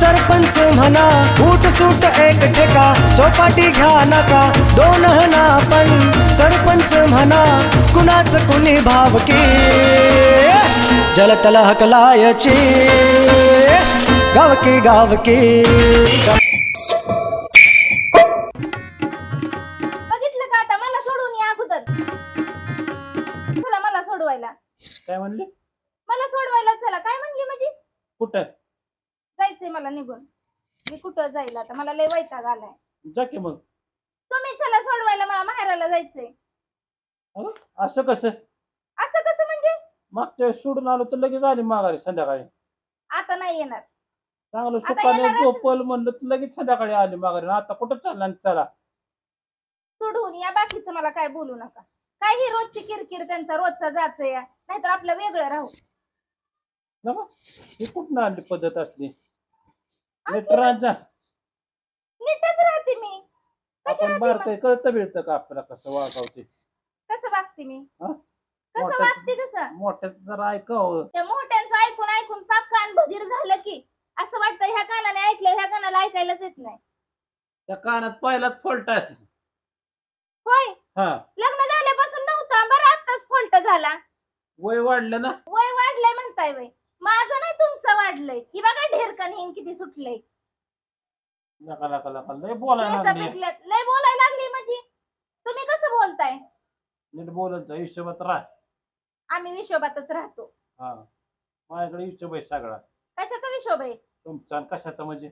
सरपंच म्हणा फूट सूट एक ठेका चौपाटी घ्या नका दोन हना आपण सरपंच म्हणा कुणाच कुणी भावकी? जलतल हकलायची. गावकी गावकी. बघितलं का आता? मला सोडून या अगोदर. चला मला सोडवायला. काय म्हणले? मला सोडवायला चला. काय म्हणली म्हणजे कुठं? मला निघून. मी कुठं जाईल आता? मला लय वैताग आलाय. जा की मग. तुम्ही चला सोडवायला मला माहेराला जायचंय. अगं, असं कसं? असं कसं म्हणजे? मागच्या वेळेस सोडून आलो तर लगेच आली माघारी संध्याकाळी. आता नाही येणार. चांगलं आता सुखाने येणारच. झोपल म्हणलं तर लगेच संध्याकाळी आली माघारी. आता कुठं चालला आणि चला? सोडून या बाकीचं मला काय बोलू नका. काय ही रोजची किरकिर त्यांचा रोजचा जायचं या नाहीतर आपलं वेगळं राहू. ना मग? ही कुठं आणली पद्धत असली? असली लेटरांच्या नीटच राहते मी. कशी आपण राहते कळतं मिळतं का आपल्याला कसं वागावते? कसं वागते मी? हा? कसं मोठ्याचं- वागते कसं? मोठ्यात जरा ऐकावं. त्या मोठ्यांचं ऐकून ऐकून पाक कान भजीर झालं की असं वाटतं ह्या कानाने ऐकलं ह्या कानाला ऐकायलाच येत नाही. त्या कानात पहिलाच फॉल्ट असेल. होय? हा. लग्न झाल्यापासून नव्हता बरं आत्ताच फॉल्ट झाला. वय वाढलं ना? वय वाढलंय म्हणताय वय माझं नाही तुमचं वाढलंय. की बघा ढेरकन हिन किती सुटलंय. नका नका लय बोलायला केस लागली. पिकल्यात लय बोलायला लागली म्हणजे? तुम्ही कसं बोलताय? नीट बोलत जा हिशोबात राह. आम्ही विशोबातच राहतो. हा. माझ्याकडे हिशोब आहे सगळा. कशाचा विशोब आहे? तुमचा आणि कशाचा म्हणजे?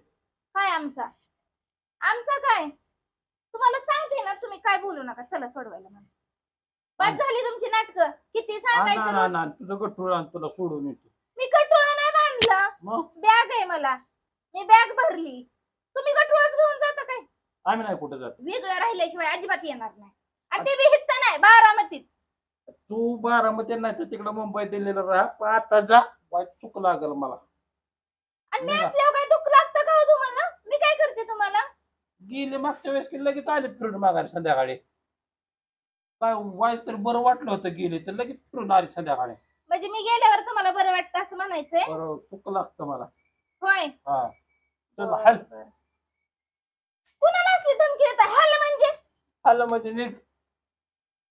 काय आमचा? आमचा काय? तुम्हाला सांगते ना तुम्ही काय बोलू नका. चला सोडवायला मला बस झाली तुमची नाटक. किती सांगायचं रोज? तुझं गठुळ आणि तुला सोडून येतो. मी कटोळा नाही बांधला मग? बॅग आहे मला. मी बॅग भरली. तुम्ही कटोळाच घेऊन जाता काय? आम्ही नाही कुठं जात. वेगळं राहिल्याशिवाय अजिबात येणार नाही. आणि ते बी हित्त नाही बारामतीत. तू बारामती नाही तर तिकडं मुंबईत दिलेलं राहा. पण आता जा. वाईट चूक लागल मला. आणि मी. असल्यावर काय दुःख लागतं का हो तुम्हाला? मी काय करते तुम्हाला? गेले मागच्या वेळेस की लगेच आले फिरून माघारी संध्याकाळी. काय वाईट तर बरं वाटलं होतं गेले तर लगेच फिरून आले संध्याकाळी. म्हणजे मी गेल्यावर तुम्हाला बरं वाटतं असं म्हणायचंय? बरं चूक लागतं मला. होय. हा. चल हल. कुणाला असली धमकी देता हल म्हणजे? आलं म्हणजे निघ.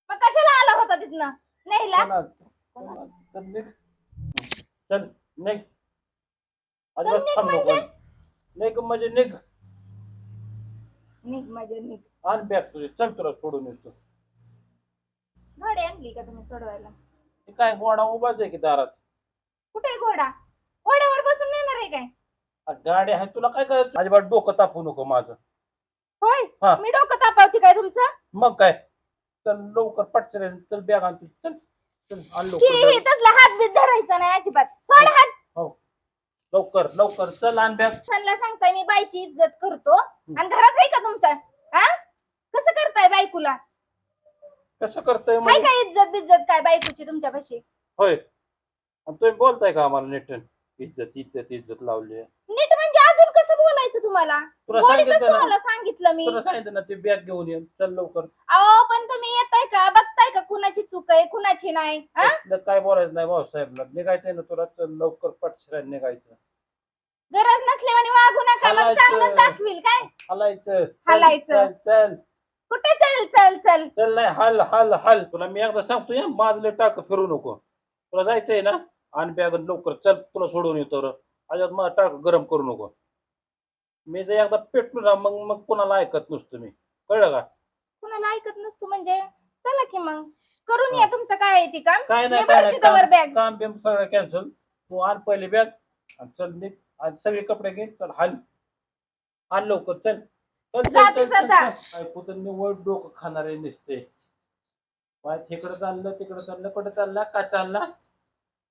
मग कशाला आला होता तिथनं? नेहला चल निघ. चल निघ. अजिबात निघ थांब नको. म्हणजे? निघ म्हणजे निघ. निघ म्हणजे निघ. आण बॅग तुझी. चल तुला सोडून येतो. गाडी आणली का तुम्ही सोडवायला? काय गोडा उभाच आहे की दारात? कुठे घोडा? घोड्यावर बसून नेणार आहे काय? आ, गाडी आहे तुला काय करायचं? अजिबात डोकं तापू नको माझं. होय? हा. मी डोकं तापावती काय तुमचं? मग काय? चल लवकर पटचर चल बॅग आण तुझी चल चल आण की लवकर हे तसला हात बीत धरायचा नाही अजिबात. सोड हात. हो. लवकर लवकर चल आण बॅग. त्यांना सांगताय मी बाईची इज्जत करतो. आणि घरात आहे का तुमच्या हा? कसं करताय बायकोला? कसं करतोय काय म्हणजे काय इज्जत बिज्जत काय बायकोची तुमच्यापाशी? होय. आणि तुम्ही बोलताय का आम्हाला नीट? इज्जत इज्जत इज्जत लावली. आहे. नीट म्हणजे अजून कसं बोलायचं तुम्हाला? तुला सांगितलं ना. तुम्हाला सांगितलं मी. तुला सांगितलं ना ते बॅग घेऊन ये. चल लवकर. अहो पण तुम्ही येताय का? बघताय का कुणाची चूक आहे कुणाची नाही? हा? काय बोलायचं नाही भाऊसाहेबला निघायचंय ना तुला चल लवकर पटशिरा निघायचं. गरज नसल्याने वागू नका. मग हालायचं. दाखवील काय? हलायचं. चल, हालायचं. चल चल. कुठे चल चल चल? चल नाही हल हल हल. तुला मी एकदा सांगतो या माझलं टाक फिरू नको. तुला जायचंय ना? आणि बॅग लवकर चल तुला सोडून येतो अजिबात मला टाक गरम करू नको. मी जर एकदा पेटलो ना मग मग कोणाला ऐकत नसतो मी. कळलं का? कुणाला ऐकत नसतो म्हणजे? चला की मग. करून. या तुमचं काय आहे ती काम? काय नाही मी काय काम- बिम सगळं कॅन्सल तू आण पहिले बॅग आणि चल निघ. आणि सगळे कपडे घे. चल हाल. आण लवकर चल. जाते निवड डोकं खाणारे दिसते तिकडे चाललं तिकडे चाललं कुठे चालला काय चालला?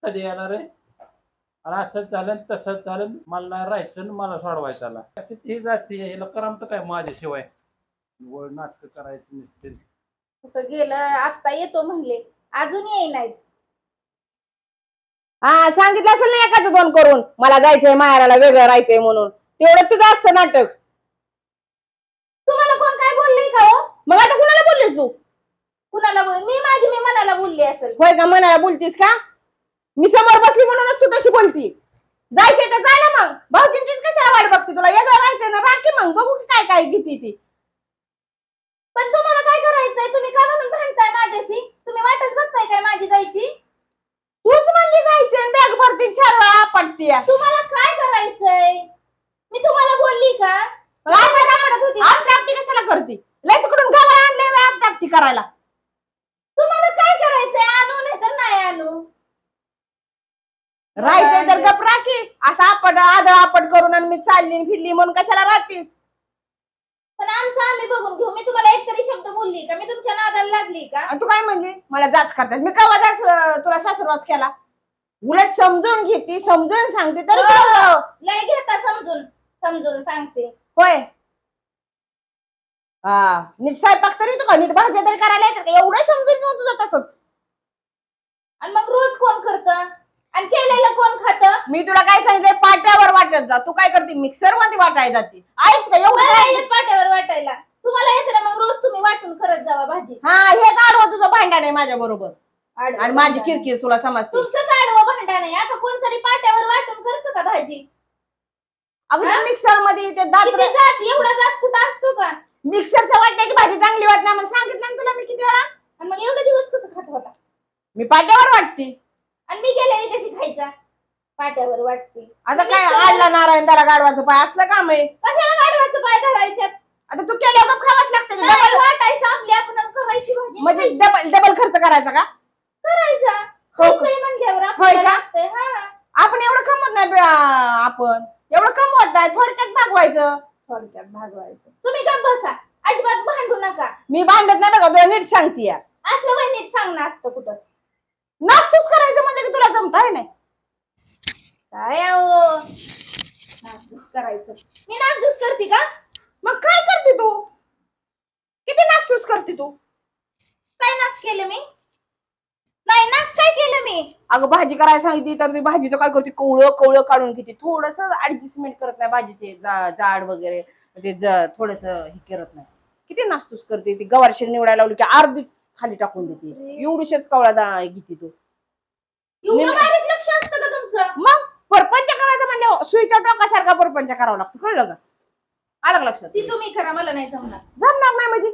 कधी येणार आहे? आणि असंच झालं आणि तसंच झालं मला नाही राहायचं आणि मला सोडवायचं आला. अशी ती जाते हिला करमतं काय माझ्याशिवाय निवड नाटकं करायचं नसते. कुठं गेलं? आता येतो म्हणले. अजून येई नाहीत. हा सांगितलं असेल ना एखादं दोन करून. मला जायचंय माहेराला वेगळं राहायचंय म्हणून. तेवढं तुझं असतं नाटक तुम्हाला कोण काय बोलले का हो मग आता बोललीस तू? कुणाला बोल मी माझी मी मनाला बोलली असेल. होय का मनाला बोलतीस का? मी समोर बसली म्हणूनच तू तशी बोलती. जायचंय तर जा ना मग. भाऊजींची बघते तुला? वेगळं राहायचंय ना राखी मग. बघू की काय काय किती ती. पण तुम्हाला काय करायचंय? तुम्ही का म्हणून भांडताय माझ्याशी? तुम्ही वाटच बघताय काय माझी जायची? तूच म्हणजे जायचं बॅग भरती चार वेळा पडती तुम्हाला काय करायचंय मी तुम्हाला बोलली का म्हणत होती. आपटापटी कशाला करते लय तिकडून गावाला आणले आपटापटी करायला तुम्हाला काय करायचंय आणू नाही तर नाही आणू राहायचंय तर गप राखी असं आपट आदळ आपट करून आणि मी चालली फिरली म्हणून कशाला राहतीस? पण आमचं आम्ही बघून घेऊ. मी तुम्हाला एक तरी शब्द बोलली का? मी तुमच्या नादाला लागली का? आणि तू काय म्हणजे? मला जाच करतात मी कवा जाच अं, तुला सासरवास केला? उलट समजून घेते समजून सांगते तरी तुला, अं, लय घेता समजून. समजून सांगते. होय. हा नीट स्वयंपाक तरी तू का? नीट भाज्या तरी करायला येतात का? एवढं समजून घेऊन तुझं तसंच. आणि मग रोज कोण करत? आणि केलेलं कोण खात? मी तुला काय सांगितलंय? पाट्यावर वाटत जा. तू काय करते? मिक्सरमध्ये वाटाय जाते. ऐक का एवढं मला काय? येत पाट्यावर वाटायला. तुम्हाला येते ना मग रोज तुम्ही वाटून करत जावा भाजी. हा हे काढव तुझं भांडण आहे माझ्या बरोबर. आडवं आणि माझी भांडण. किरकिर तुला समजते. तुमचंच आडवं भांडण आहे. आता कोणतरी पाट्यावर वाटून करत का भाजी? अगं मिक्सरमध्ये ते दात किती जाच एवढा जाच कुठं असतो का? मिक्सरच्या वाटण्याची भाजी चांगली नाही म्हणून सांगितलं ना तुला मी किती वेळा. आणि मग एवढे दिवस कसं खात होता? मी पाट्यावर वाटते. आणि मी गेलेली कशी खायचा? पाट्यावर वाटते. आता काय आडला नारायण त्याला गाडवाचं पाय असलं काम आहे कशाला गाडवाचं पाय धरायच्यात? आता तू केल्यावर मग खावाच लागतं नाही, डबल वाटायचं आपली आपण करायची भाजी म्हणजे खायची. डबल डबल खर्च करायचा का? करायचा. हो का? खायचंय म्हणल्यावर होय आपल्याला का? लागतंय हा. आपण एवढं कमवत नाही बे, आ, आपण. एवढं कमवत नाही थोडक्यात भागवायचं. थोडक्यात भागवायचं. तुम्ही गप बसा. अजिबात भांडू नका. मी भांडत नाही बघा तुला नीट सांगते असं वय नीट सांगणं असतं कुठं. नास्तूस करायचं की तुला जमत आहे? नाही काय नासधूस करायचं. मी नासधूस करते का? मग काय करते तू? किती नास्तूस करते तू? काय नास केलं मी? नाही नास काय केलं मी? अगं भाजी करायला सांगितली तर ती भाजीचं काय करते? कवळं कवळं काढून घेते. थोडस ऍडजस्टमेंट करत नाही भाजीचे जा- जाड वगैरे. ते थोडस हे करत नाही. किती नास्तूस करते? ती गवारशी निवडायला लावली की अर्धी खाली टाकून देते. एवढीशेच कवळा दा घेते तू. एवढं बारीक लक्ष असतं का तुमचं? मग परपंच करायचं म्हणजे सुईच्या टोकासारखा परपंच करावा लागतो. कळलं का? आलं का लक्षात? ती तुम्ही करा मला नाही जमणार. जमणार नाही म्हणजे?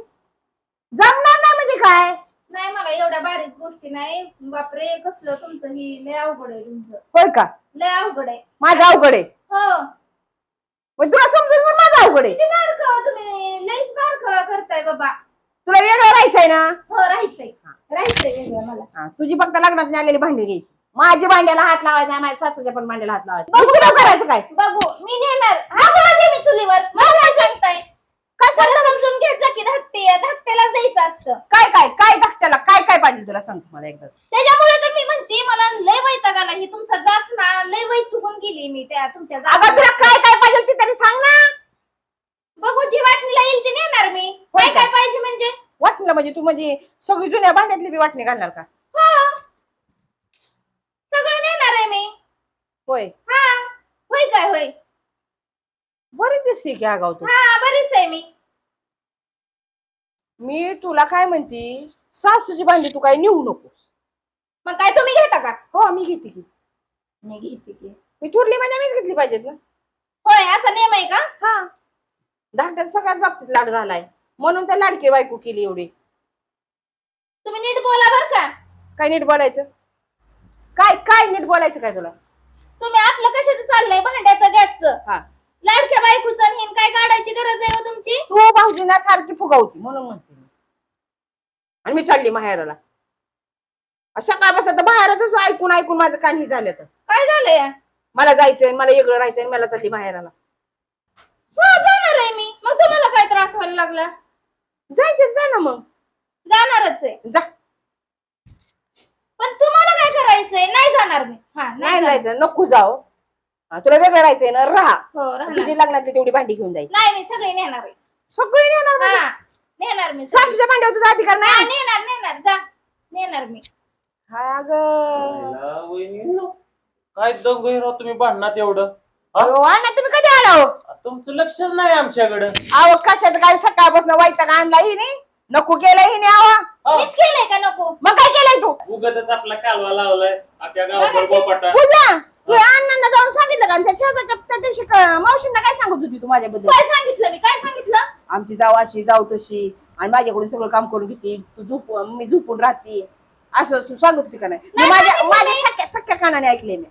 जमणार नाही म्हणजे काय? नाही मला एवढ्या बारीक गोष्टी नाही. बापरे कसलं तुमचं? ही लय अवघड आहे तुमचं. होय का? लय अवघड आहे. माझं अवघड आहे. हो. मग तुला समजून पण माझं अवघड आहे. किती बारकावा तुम्ही? लईच बारकावा करताय बाबा. तुला वेगळं राहायचंय ना? हो राहायचंय. राहायचंय वेगळं मला. हा, तुझी फक्त लग्नात आलेली भांडी घ्यायची. माझी भांड्याला हात लावायचा नाही, माझ्या सासूच्या पण भांड्याला हात लावायचा दुसरं करायचं काय? बघू मी नेणार. हा बोलते मी चुलीवर. मला काय सांगताय? सांगणार? समजून घ्यायचं की धाकटे धाकट्यालाच द्यायचं असतं. काय काय काय धाकट्याला? काय काय पाहिजे तुला? सांग मला एकदा. त्याच्यामुळे तर मी म्हणते मला लय वैताग आला. ही तुमचा जाच ना लय वैतुकून गेली मी त्या तुमच्या अगं तुला जाच काय काय पाहिजे ते तरी सांग ना. बघू जी वाटणीला येईल ती नेणार मी. काय? काय पाहिजे म्हणजे? वाटणं म्हणजे तू म्हणजे सगळी जुन्या भांड्यातली बी वाटणी घालणार का हो सगळं नेणार आहे मी होय. हा होय काय होय? बरीच दिसते की आगाव तू. हा बरीच आहे मी. मी तुला काय म्हणते? सासूची भांडी तू काय नेऊ नकोस. मग काय तुम्ही घेता का? हो मी घेते की. मी घेते की. मी थोरली म्हणजे मीच घेतली पाहिजेत ना. होय असा नियम आहे का? हा. धाकट्यात सगळ्यात बाबतीत लाड झालाय. म्हणून त्या लाडकी बायको केली एवढी. तुम्ही नीट बोला बर का. काय नीट बोलायचं? काय काय नीट बोलायचं काय तुला? तुम्ही आपलं कशाचं चाललंय? भांड्याचं गॅसचं? हा. लाडक्या बायकोचं आणि हिन काय काढायची गरज आहे हो तुमची? तू भाऊजींना सारखी फुगावती म्हणून म्हणते मी. आणि मी चालली माहेराला. सकाळपासून तर बाहेरच ऐकून ऐकून माझं काही झालं तर. काय झालंय? मला जायचंय मला वेगळं राहायचंय आणि मला चालली माहेराला. हो जाणार आहे मी. मग तुम्हाला काय त्रास व्हायला लागला? जायचं जा ना मग. जाणारच आहे. जा. पण तुम्हाला करायचंय नाही जाणार मी. हा नाही नाही जाणार. जायचं नको जाऊ. हा, तुला वेगळं राहायचंय ना राहा. हो राहणार तुझी लग्नातली तेवढी भांडी घेऊन जायची. नाही मी सगळे नेणार आहे. सगळी नेणार म्हणजे. हा नेणार मी सगळी. सासूच्या भांड्यावर तुझा अधिकार हा, नाही नेणार नेणार. जा नेणार मी. हा ग. वहिनी, काय दंग राव तुम्ही भांडणात एवढं? हा? अहो, अण्णा तुम्ही कधी आला हो? तुमचं लक्षच नाही आमच्याकडं. अहो कशात काय? सकाळपासून वैताग आणला हिने. नको केलं हिने आवा उगाचच आपला कालवा लावलाय. अख्या गावावर बोपाटा पूजा तू अण्णांना जाऊन सांगितलं का? त्या शेजारच्या त्या दिवशी क- मावशींना काय सांगत होती तू माझ्याबद्दल? काय सांगितलं मी? काय सांगितलं? आमची जाऊ अशी जाऊ तशी. आणि माझ्याकडून सगळं काम करून घेते. तू झोप मी झोपून राहते. असं असं सांगत होती का नाही? मी नाही माझ्या सांगितलं माझ्या नाही. सख्या सख्या कानाने ऐकले मी.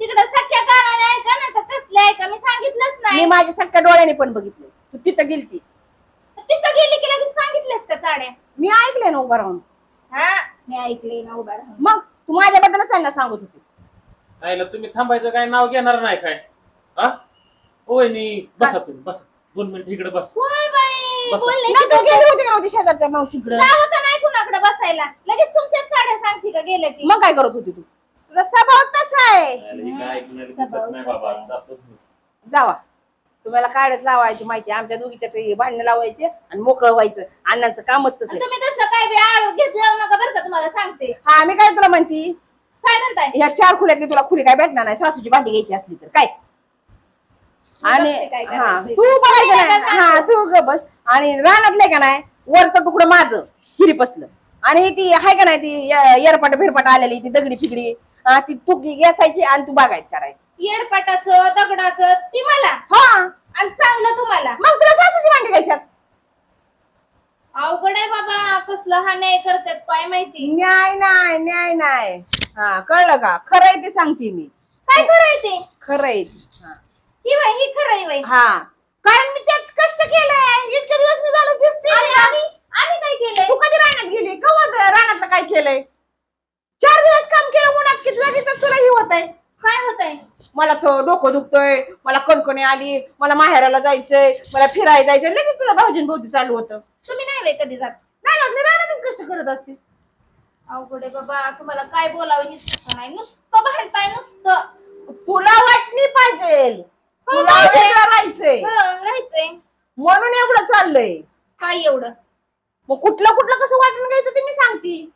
तिकडं सख्या कानाने ऐका ना तर कसले ऐका? मी सांगितलंच मी नाही माझ्या सख्या डोळ्याने पण बघितले. तू तिथं गेलती. तिथं गेली की लगेच सांगितलंच का चाड्या? मी ऐकले ना उभं राहून. हा? मी ऐकले ना उभा मग तू माझ्याबद्दलच त्यांना सांगत होती. आईला तुम्ही थांबायचं काय? नाव घेणार नाही काय? हा? बसा तुम्ही बसा. दोन मिनिट इकडे बस. होय बाई बसा. बोलले नाही तू गेली होती का नव्हती शेजारच्या मावशीकडे? जावं का नाही कुणाकडे बसायला. लगेच तुमच्याच साड्या सांगते का गेलं की? मग काय करत होती तू? तुझा स्वभाव तसा आहे. आईला हे काय ऐकणारी दिसत नाही बाबा. जातोच मी. जावा. तुम्हाला काढत लावायची माहिती आमच्या दोघीच्या भांडणं लावायचे आणि मोकळं व्हायचं. अण्णांचं कामच तसं. तुम्ही तसं काय बी आळ घेत जाऊ नका बरं का तुम्हाला सांगते. हा मी काय तुला म्हणती? काय म्हणताय? ह्या चार खुल्यातली तुला खुली काय भेटणार नाही? सासूची भांडी घ्यायची असली तर. काय? आणि बघते काय हा. तू बघायचं नाही. हा तू ग बस. आणि रानातले का नाही? वरचं तुकडं माझं. हिरीपसलं. आणि ती आहे का नाही ती येरपाट फिरपाट आलेली ती दगडी फिगडी हा, ती तू घ्यायची आणि तू बागायत करायची. येडपाटाचं दगडाचं ती मला. हा. आणि चांगलं तुम्हाला. मग तुला सासूची भांडी घ्यायच्यात. अवघड आहे बाबा कसलं हा न्याय करतात काय माहिती? न्याय नाही न्याय नाही. हा कळलं का? खरं आहे ते सांगते मी. काय करायचे खरं आहे ते. हा. ही बाई ही खरं आहे बाई. हा. कारण मी त्याच कष्ट केलंय. इतके दिवस मी झालं दिसते आणि आम्ही आम्ही काय केलंय? तू कधी रानात गेली? कवा रानातलं काय केलंय? चार दिवस काम केलं उन्हात किती लगेच तुला ही होत आहे काय होत आहे मला तो डोकं दुखतोय. मला कणकणी आली. मला माहेराला जायचंय. मला फिरायला जायचंय. लगेच तुला भाऊजीन भाऊजी चालू होतं. तुम्ही नाही बाई कधी जात. नाही ना मी रानातच कष्ट करत असते. अवघड आहे बाबा. तुम्हाला काय बोलावं हेच सुचत नाही. नुसतं भांडताय नुसतं. तुला वाटणी पाहिजे. तुला पाहिजे. वेगळं राहायचंय हं, राहायचंय. म्हणून एवढं चाललंय. काय एवढं? मग कुठलं कुठलं कसं वाटून घ्यायचं ते मी सांगते.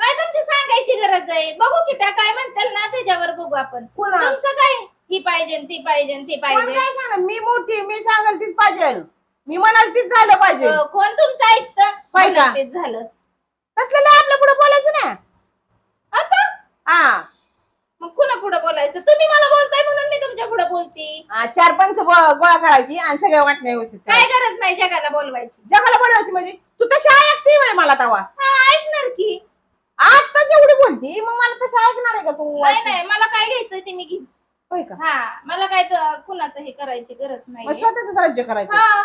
काय तुमची सांगायची गरज आहे? बघू की त्या काय म्हणताल ना त्याच्यावर बघू आपण? तुमचं काय? ही पाहिजे ती पाहिजे ती कोण पाहिजे. काय सांगणार? मी मोठी मी सांगाल तीच पाहिजे. मी म्हणाल तीच झालं पाहिजे. अं, कोण तुमचं ऐकतं? होय का? झालं. असलेलं आपल्या पुढे बोलायचं ना. आता? हा. मग कुणा पुढे बोलायचं? तुम्ही मला बोलताय म्हणून मी तुमच्यापुढे बोलती. हा, चार पंच गो- गोळा करायची आणि सगळ्या वाटण्या व्यवस्थित काय करायच्या. गरज नाही जगाला बोलवायची. जगाला बोलायची म्हणजे? तू तशी ऐकते मला तवा. हा ऐकणार की. आता जेवढी बोलती. मग मला तशी ऐकणार आहे का तू नाही? नाही मला काय घ्यायचं ते मी घेईन. होय का? हा मला काय त- कुणाचं हे करायची गरज मग नाही स्वतःच राज्य करायचं. हा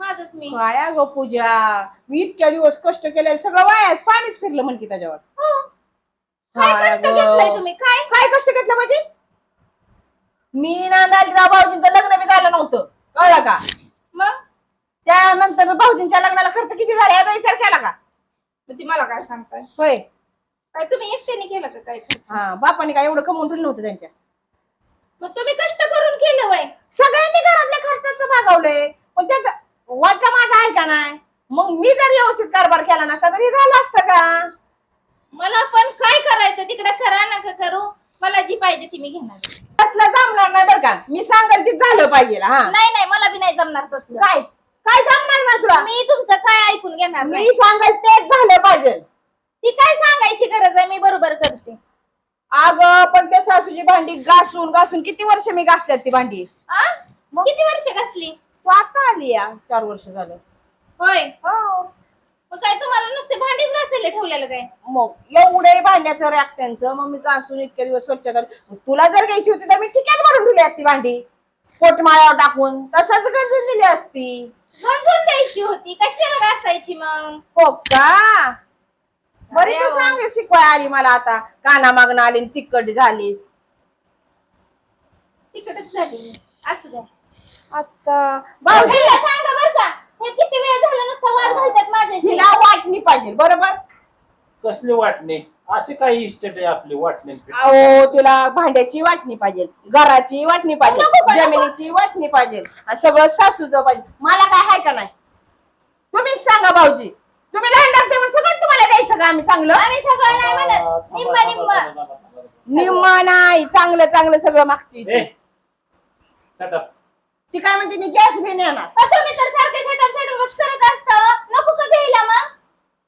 माझच मी. काय ग पूजा? मी इतक्या दिवस कष्ट केले सगळं वायाच पाणीच फिरलं म्हणते त्याच्यावर. हो. काय काय कष्ट? घेतलंय तुम्ही? काय? काय कष्ट घेतलं म्हणजे? मी नांदायला भाऊजींचं लग्न बी झालं नव्हतं. कळलं का? मग? त्यानंतर भाऊजींच्या लग्नाला खर्च किती झाला? याचा विचार केला का? मग ती मला काय सांगताय? होय. काय तुम्ही एकट्याने केलं का काय हा बापाने काय एवढं कमवून ठेवलं नव्हतं त्यांच्या. मग तुम्ही कष्ट करून केलं वय. सगळ्यांनी घरातल्या खर्चाचं भागवलंय. पण त्याचा वाटा माझा आहे का नाही? मग मी जर व्यवस्थित कारभार केला नसता तर झालं असतं का? मला पण काय करायचं? तिकडे करा नका करू. मला जी पाहिजे ती मी घेणार. तसलं जमणार नाही बरं का. मी सांगाल ते झालं पाहिजे हा. नाही नाही मला बी नाही जमणार तसलं. काय? काय जमणार नाही तुला? मी तुमचं काय ऐकून घेणार नाही. मी सांगाल तेच झालं पाहिजे. ती काय सांगायची गरज आहे? मी बरोबर करते. अगं पण त्या सासूची भांडी घासून घासून किती वर्ष मी घासल्यात ती भांडी? आ? किती वर्ष घासली? तू आता आली या चार वर्ष झालं. होय? हो. मग काय तुम्हाला नुसते भांडीच घासायला ठेवलेलं काय? मग एवढे भांड्याचं रॅक त्यांचं मग मी घासून इतके दिवस स्वच्छ कर तुला जर घ्यायची होती तर मी ठिकाण भरून ठेवली असती भांडी. पोटमाळ्यावर टाकून तसंच गंजून दिली असती. गंजून द्यायची होती. कशाला घासायची मग? हो का? बरी अरे तू. सांग शिकवाय आली मला आता. काना मागणं आली आणि तिखट झाली. तिकडच झाली. असू द्या. आता भाऊजी तिला सांगा बर का. हे किती वेळ झाला नुसता वाद घालतात माझ्याशी? वाटणी पाहिजे बरोबर? कसली वाटणे? अशी काही इस्टेट आहे आपली वाटणे? अहो तुला भांड्याची वाटणी पाहिजे घराची वाटणी पाहिजे नको का, नको? जमिनीची वाटणी पाहिजे. आणि सगळं सासूचं पाहिजे. मला काय आहे का नाही? तुम्हीच सांगा भाऊजी. तुम्ही लहान टाकते म्हणून सगळं द्यायचं का आम्ही चांगलं? आम्ही सगळं नाही म्हणत. निम्मा निम्मा. निम्मा नाही चांगलं चांगलं सगळं मागते ती काय म्हणते मी गॅस तुम्ही तर सारखे सेटअप सेटअप करत असता. नको का घ्यायला मग?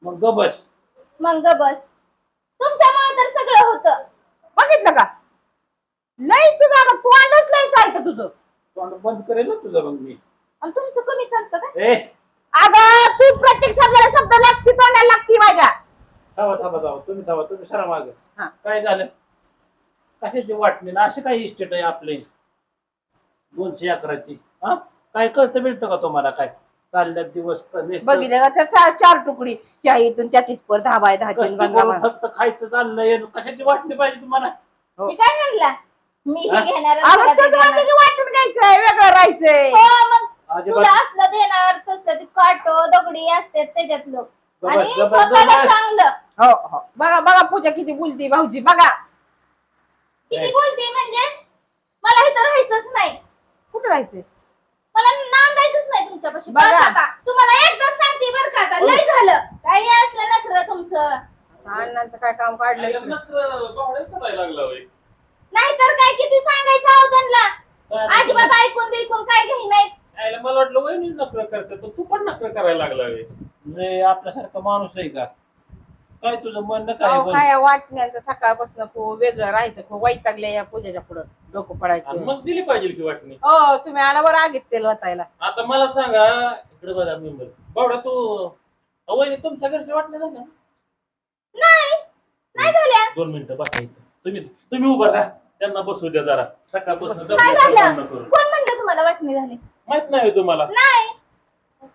मग ग बस. मग ग बस. तुमच्यामुळे तर सगळं होतं. बघितलं का? लय तुझा तोंडच लय चालतं तुझं. तोंड बंद करेल ना तुझं मग मी. आणि तुमचं कमी चालतं का? ए अगं तू प्रत्येक शब्दाला शब्द लागती तोंडाला लागती माझ्या. थांबा थांबा थांबा. तुम्ही थांबा तुम्ही सरा माग. हा. काय झालं? कशाची वाटणी ना? असे काही इस्टेट आहे आपले. दोनशे अकराची. हा? काय कळतं मिळतं का तुम्हाला काय? चालल्यात दिवस नुसतं बघितलं का? त्या चार चार तुकडी त्या इथून त्या तिथपर दहा बाय दहाची कष्ट गंगा करून बाय. फक्त खायचं चाललंय. कशाची वाटणी पाहिजे तुम्हाला? हो. काय म्हणला? मी हा? हे? घेणार अगं मला ते वाटून घ्यायचंय वेगळं राहायचंय. हो मग अजिबात तुला असलं देणार तसलं ते काटो दगडी असतात त्याच्यातलं. आणि स्वतःला. चांगलं. हो हो. बघा बघा पूजा किती बोलती भाऊजी बघा. किती नाही. बोलते म्हणजे? मला इथं राहायचंच नाही. कुठं राहायचंय? मला नांदायचंच नाही तुमच्यापाशी. बस बघा. आता. तुम्हाला एकदाच सांगते बरं का आता. लय झालं. काही असलं नखरं तुमचं. अण्णांचं काय काम काढलं नाहीतर काय किती सांगायचं आहो त्यांना. काय अजिबात ऐकून बिकून काय नाही. यायला मला वाटलं वहिनी नकर करते. पण तू पण नकर करायला लागला होय. नाही आपल्यासारखा माणूस आहे का? काय तुझं म्हणणं काय अहो, बरं? काय वाटण्याचं सकाळपासून खूप वेगळं राहायचं खूप वाईटागले या पूजेच्या पुढं डोकं आणि पडायचं मग दिली पाहिजे की वाटणी? हो तुम्ही आला बरं आगीत तेल वाचायला आता मला सांगा इकडे बघा मेंबर. बावडा तू अहो, वहिनी तुमच्या घरच्या वाटण्या झाल्या नाही नाही झाल्या दोन मिनिटं बसा इथं. तुम्ही तुम्ही उभा राहा. त्यांना बसू द्या जरा. सकाळपासून काय झालं. कोण म्हणलं तुम्हाला वाटणी झाली? माहीत नाही होय तुम्हाला? नाही.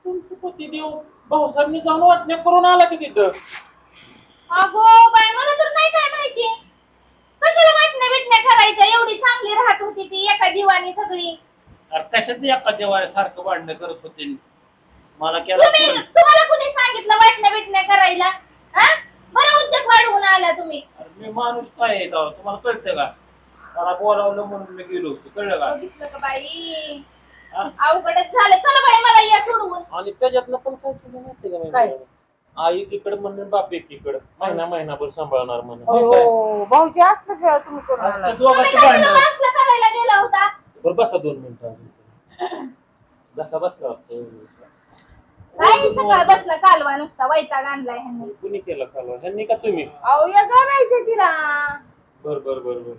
तुमचं पती देव भाऊसाहेबनी जाऊन वाटण्या करून आला की तिथं? अगो बाय मला तर नाही काय माहिती. कशाला वाटण्या बिटण्या करायच्या? एवढी चांगली राहत होती ती एका जीवानी सगळी. अरे कशाचं एका जेव्हा सारखं भांडणं करत होते? मला केलं तुम्ही तुम्हाला कुणी सांगितलं वाटण्या बिटण्या करायला? हा? बरं उद्योग वाढवून आला तुम्ही. अरे मी माणूस काय आहे तेव्हा, तुम्हाला कळतं का? मला बोलावलं म्हणून मी गेलो होतो. कळलं का? बघितलं का बाई? अवघडच झालं. चला बाई मला या सोडवून आणि त्याच्यातनं पण काय केलं माहिती का काय? आई एकीकडे म्हणून बाप एकीकडे. महिना महिनाभर सांभाळणार म्हणून. हो भाऊजी असलं का तुम्ही करून आला त्या तुम्ही दोघांचं कशाला भांडण. वासलं करायला गेला होता? बरं बसा दोन मिनिटं अजून. बसा बसला काय सकाळ बसला कालवा नुसता वैताग आणलाय ह्यांनी. कुणी केलं कालवा? ह्यांनी का तुम्ही? अहो या राहायचं तिला. बर बर बर बर.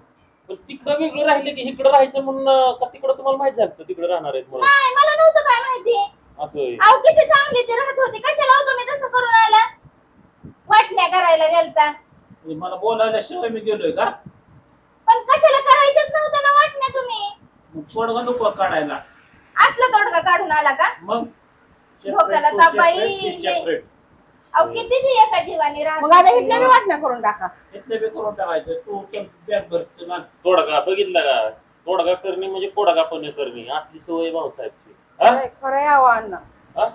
पण तिकडं वेगळं राहिले की इकडं राहायचं म्हणून का तिकडं तुम्हाला माहीत झालं तिकडे राहणार आहेत म्हणून? नाही मला नव्हतं काय माहिती. असं होय. अहो किती चांगली ती राहत होती. कशाला हो तुम्ही तसं करून आला वाटण्या करायला गेलता. म्हणजे मला बोलायल्याशिवाय मी गेलोय का? पण कशाला करायचंच नव्हतं ना वाटण्या तुम्ही? मग नको काढायला. असला तोडगा काढून आला का? मग? डोक्याला ताप बाई. अहो किती ती एका जीवानी मग आता राहत इथल्या मी वाटण्या करून टाका. इथले बी करून टाकायचं. तू बॅग भर चल आण. तोडगा बघितला का? तोडगा करणे म्हणजे कोडगा पण करणे. असली सवय भाऊसाहेबची. हा? खरंय- खरंय अण्णा. हा?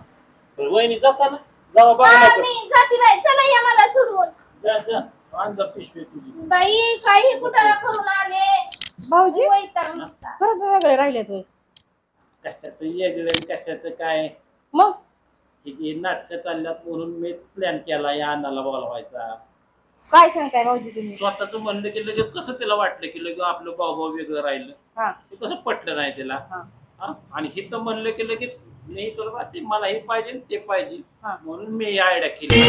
बरं, वहिनी जाता ना जावा बघा हा, लवकर. मी जाती बाई. चला या मला सोडवून जा जा. आण जा पिशवी तुझी. बाई काही कुठाला करून आले? भाऊजी वैताग नुसता. खरंच वेगळे राहिले तुम्ही कशाचं येगळं कशाचं काय? मग? हे नाटकं चालल्यात म्हणून मी प्लॅन केला या अण्णाला बोलवायचा. काय सांगताय भाऊजी तुम्ही? स्वतःच म्हणलं की लगेच कसं तिला वाटलं की लगेच आपलं भाऊ भाऊ वेगळं राहिलं? हा. ते कसं पटलं नाही तिला? हा. हा? आणि हे तर म्हणलं की लगेच नाही तुला ते मला हे पाहिजे आणि ते पाहिजे. हा. म्हणून मी आयडिया केली.